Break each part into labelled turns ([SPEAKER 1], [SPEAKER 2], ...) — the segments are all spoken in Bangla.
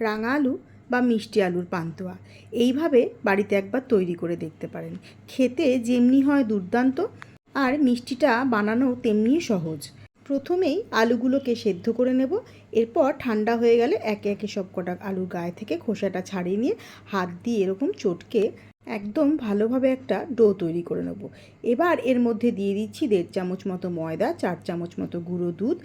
[SPEAKER 1] রাঙা আলু বা মিষ্টি আলুর পান্তুয়া। এইভাবে বাড়িতে একবার তৈরি করে দেখতে পারেন। খেতে যেমনি হয় দুর্দান্ত আর মিষ্টিটা বানানো তেমনি সহজ। প্রথমেই আলুগুলোকে সেদ্ধ করে নেব। এরপর ঠান্ডা হয়ে গেলে একে একে সব কটা আলুর গায়ে থেকে খোসাটা ছাড়িয়ে নিয়ে হাত দিয়ে এরকম চটকে একদম ভালোভাবে একটা ডো তৈরি করে নেব। এবার এর মধ্যে দিয়ে দিচ্ছি দেড় চামচ মতো ময়দা, চার চামচ মতো গুঁড়ো দুধ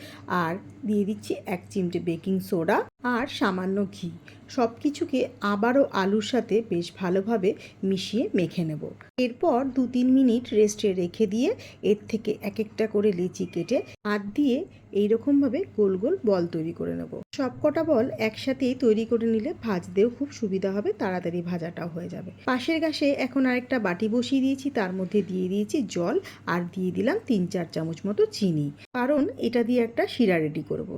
[SPEAKER 1] আর দিয়ে দিচ্ছি এক চিমটে বেকিং সোডা আর সামান্য ঘি। সব কিছুকে আবারও আলুর সাথে বেশ ভালোভাবে মিশিয়ে মেখে নেব। এরপর দু তিন মিনিট রেস্টে রেখে দিয়ে এর থেকে এক একটা করে লিচি কেটে হাত দিয়ে এইরকমভাবে গোল গোল বল তৈরি করে নেব। সব কটা বল একসাথেই তৈরি করে নিলে ভাজতেও খুব সুবিধা হবে, তাড়াতাড়ি ভাজাটাও হয়ে যাবে। পাশের গাছে এখন আরেকটা বাটি বসিয়ে দিয়েছি, তার মধ্যে দিয়ে দিয়েছি জল আর দিয়ে দিলাম তিন চার চামচ মতো চিনি। কারণ এটা দিয়ে একটা শিরা রেডি করব।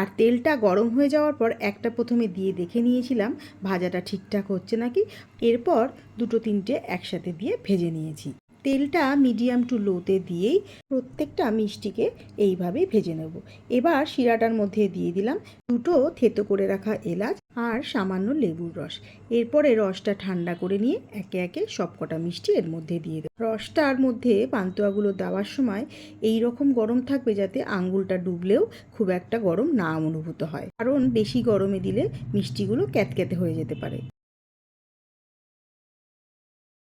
[SPEAKER 1] আর তেলটা গরম হয়ে যাওয়ার পর একটা প্রথমে দিয়ে দেখে নিয়েছিলাম, ভাজাটা ঠিকঠাক হচ্ছে নাকি? এরপর দুটো তিনটে একসাথে দিয়ে ভেজে নিয়েছি। তেলটা মিডিয়াম টু লোতে দিয়েই প্রত্যেকটা মিষ্টিকে এইভাবেই ভেজে নেব। এবার শিরাটার মধ্যে দিয়ে দিলাম দুটো থেতো করে রাখা এলাচ আর সামান্য লেবুর রস। এরপরে রসটা ঠান্ডা করে নিয়ে একে একে সবকটা মিষ্টি এর মধ্যে দিয়ে দেব। রসটার মধ্যে পান্তুয়াগুলো দেওয়ার সময় এই রকম গরম থাকবে যাতে আঙ্গুলটা ডুবলেও খুব একটা গরম না অনুভূত হয়। কারণ বেশি গরমে দিলে মিষ্টিগুলো ক্যাতক্যাতে হয়ে যেতে পারে।